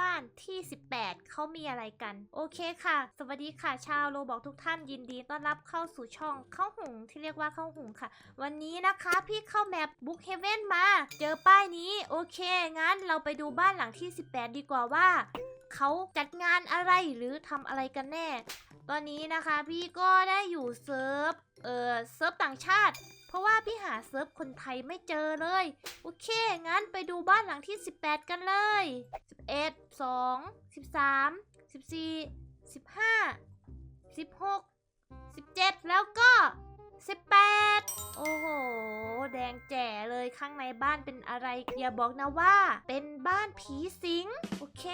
บ้านที่ 18 เขามีอะไรกัน โอเคค่ะ สวัสดีค่ะ ชาวโรบอกทุกท่านยินดีต้อนรับเข้าสู่ช่องเข้าหุงที่เรียกว่าเข้าหุงค่ะ วันนี้นะคะพี่เข้าแมปบุ๊กเฮเว่นมา เจอป้ายนี้โอเค งั้นเราไปดูบ้านหลังที่ 18 ดีกว่าว่าเขาจัดงานอะไรหรือทำอะไรกันแน่ ตอนนี้นะคะพี่ก็ได้อยู่เซิร์ฟ เอ่อ เซิร์ฟต่างชาติ เพราะว่าพี่หาเซิร์ฟคนไทยไม่เจอเลย โอเค งั้นไปดูบ้านหลังที่ 18 กันเลย 11 2 13 14 15 16 17 แล้วก็ 18 โอ้โห แดงแจ๋เลยข้างในบ้านเป็นอะไร อย่าบอกนะว่า เป็นบ้านผีสิง โอเค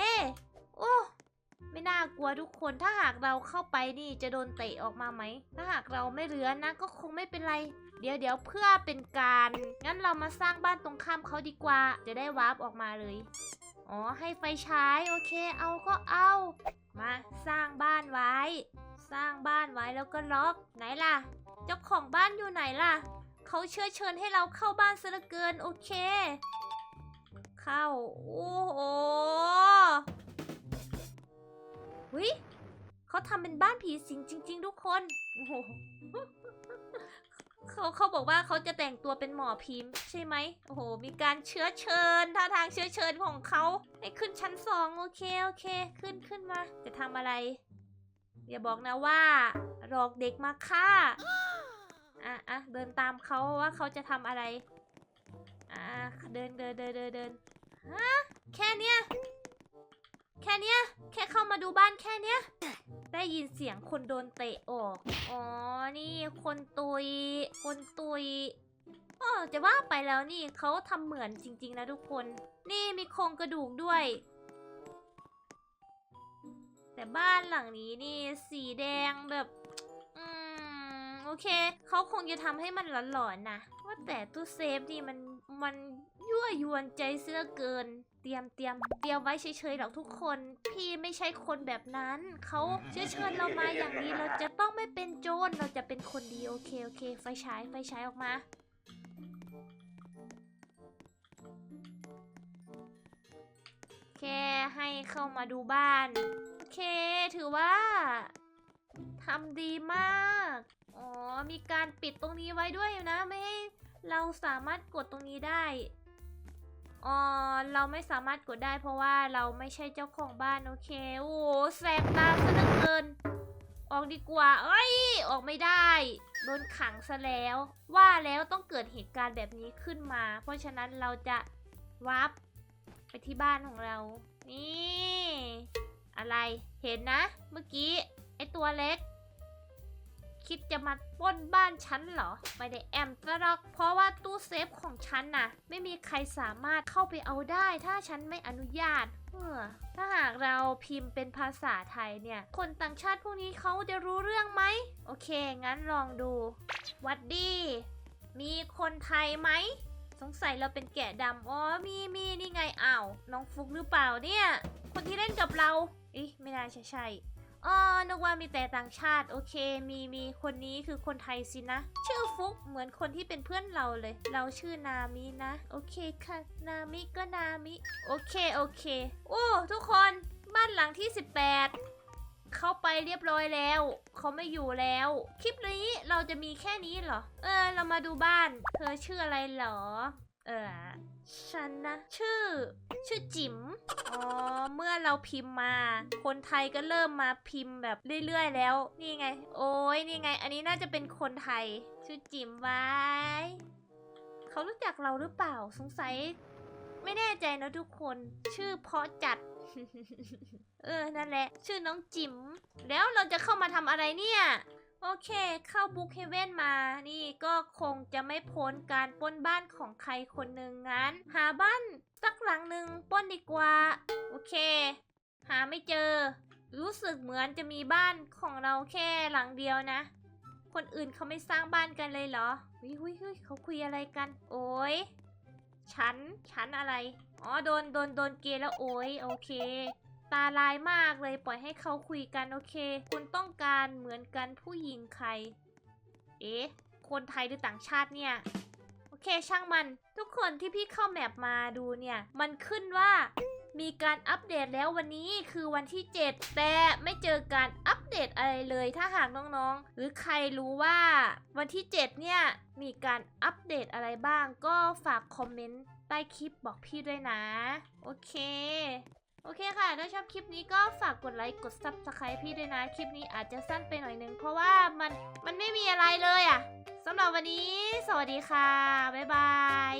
โอ้ไม่น่ากลัวทุกคนถ้าหากเราเข้าไปนี่จะโดนเตะออกมาไหม ถ้าหากเราไม่เหลือนะก็คงไม่เป็นไร เดี๋ยวเดี๋ยวเพื่อเป็นการ งั้นเรามาสร้างบ้านตรงข้ามเขาดีกว่า จะได้วาร์ปออกมาเลย อ๋อ ให้ไฟฉายโอเค เอาก็เอา มาสร้างบ้านไว้ สร้างบ้านไว้แล้วก็ล็อก ไหนล่ะ เจ้าของบ้านอยู่ไหนล่ะ เขาเชื้อเชิญให้เราเข้าบ้านซะเหลือเกิน โอเค เข้า โอ้โหหุยเขาทำเป็นบ้านผีสิงจริง ๆ ทุกคน โอ้โห เขาเขาบอกว่าเขาจะแต่งตัวเป็นหมอพิมพ์ใช่ไหมโอ้โห มีการเชื้อเชิญท่าทางเชื้อเชิญของเขาให้ขึ้นชั้นสองโอเคโอเค ขึ้นขึ้นมา จะทำอะไร อย่าบอกนะว่าหลอกเด็กมาฆ่าอะอะเดินตามเขาว่าเขาจะทำอะไรอะเดินเดินเดินเดินเดินฮะแค่เนี้ยแค่เนี้ยแค่เข้ามาดูบ้านแค่เนี้ย ได้ยินเสียงคนโดนเตะออก อ๋อ นี่คนตุย คนตุยอ๋อจะว่าไปแล้วนี่เขาทำเหมือนจริง ๆ นะทุกคน นี่มีโครงกระดูกด้วย แต่บ้านหลังนี้นี่สีแดงแบบ โอเค เขาคงจะทำให้มันหลอนๆนะ ว่าแต่ตู้เซฟนี่มันมันยั่วยวนใจเสื้อเกิน เตรียมเตรียมเตรียมไว้เฉยๆหรอกทุกคน พี่ไม่ใช่คนแบบนั้น เขาเชื้อเชิญเรามาอย่างนี้เราจะต้องไม่เป็นโจรเราจะเป็นคนดีโอเคโอเค ไฟฉายไฟฉายออกมาแค่ให้เข้ามาดูบ้าน โอเคถือว่าทำดีมาก อ๋อ มีการปิดตรงนี้ไว้ด้วยนะไม่ให้เราสามารถกดตรงนี้ได้ อ๋อ เราไม่สามารถกดได้เพราะว่าเราไม่ใช่เจ้าของบ้านโอเค โอ้แสบตาซะเหลือเกิน ออกดีกว่า เอ้ย ออกไม่ได้ โดนขังซะแล้ว ว่าแล้วต้องเกิดเหตุการณ์แบบนี้ขึ้นมา เพราะฉะนั้นเราจะวาร์ปไปที่บ้านของเรา นี่ อะไร เห็นนะ เมื่อกี้ ไอตัวเล็ก คิดจะมาปล้นบ้านฉันเหรอ ไม่ได้แอมตรอกเพราะว่าตู้เซฟของฉันน่ะ ไม่มีใครสามารถเข้าไปเอาได้ถ้าฉันไม่อนุญาตเออถ้าหากเราพิมพ์เป็นภาษาไทยเนี่ย คนต่างชาติพวกนี้เขาจะรู้เรื่องไหม โอเค งั้นลองดู วัดดี มีคนไทยไหม สงสัยเราเป็นแกะดำอ๋อ มีมีนี่ไงอ้าวน้องฟุกหรือเปล่าเนี่ย คนที่เล่นกับเราอีไม่น่าใช่ใช่ อ๋อนึกว่ามีแต่ต่างชาติ โอเค มีมีคนนี้คือคนไทยสินะ ชื่อฟุกเหมือนคนที่เป็นเพื่อนเราเลย เราชื่อนามินะ โอเคค่ะ นามิก็นามิ โอเค โอเค โอ้ ทุกคนบ้านหลังที่ 18เข้าไปเรียบร้อยแล้ว เขาไม่อยู่แล้ว คลิปนี้เราจะมีแค่นี้เหรอ เออ เรามาดูบ้าน เธอชื่ออะไรเหรอ เออฉันนะ ชื่อ ชื่อจิ๋มอ๋อเมื่อเราพิมพ์มา คนไทยก็เริ่มมาพิมพ์แบบเรื่อยๆแล้ว นี่ไง โอ้ยนี่ไง อันนี้น่าจะเป็นคนไทย ชื่อจิ๋มไว้ เขารู้จักเราหรือเปล่าสงสัย ไม่แน่ใจนะทุกคนชื่อเพาะจัด เออนั่นแหละ ชื่อน้องจิ๋มแล้วเราจะเข้ามาทำอะไรเนี่ย โอเค เข้าบุ๊กเฮเว่นมา นี่ก็คงจะไม่พ้นการปล้นบ้านของใครคนหนึ่งงั้น หาบ้านสักหลังหนึ่งปล้นดีกว่า โอเค หาไม่เจอ รู้สึกเหมือนจะมีบ้านของเราแค่หลังเดียวนะ คนอื่นเขาไม่สร้างบ้านกันเลยเหรอหุยหุยเขาคุยอะไรกัน โอ้ยฉัน ฉันอะไร อ๋อ โดน โดน โดนเกแล้วโอ้ยโอเค ตาลายมากเลยปล่อยให้เขาคุยกันโอเค คุณต้องการเหมือนกันผู้หญิงใคร เอ๊ะ คนไทยหรือต่างชาติเนี่ย โอเคช่างมันทุกคนที่พี่เข้าแมปมาดูเนี่ย มันขึ้นว่ามีการอัปเดตแล้ววันนี้คือวันที่ 7 แต่ไม่เจอการอัปเดตอะไรเลยถ้าหากน้องๆ หรือใครรู้ว่าวันที่ 7 เนี่ย มีการอัปเดตอะไรบ้างก็ฝากคอมเมนต์ใต้คลิปบอกพี่ด้วยนะ โอเค โอเคค่ะ ถ้าชอบคลิปนี้ก็ฝากกดไลค์กด subscribe พี่ด้วยนะ คลิปนี้อาจจะสั้นไปหน่อยนึง เพราะว่ามันมันไม่มีอะไรเลยอะ่ะสำหรับวันนี้ สวัสดีค่ะ บ๊ายบาย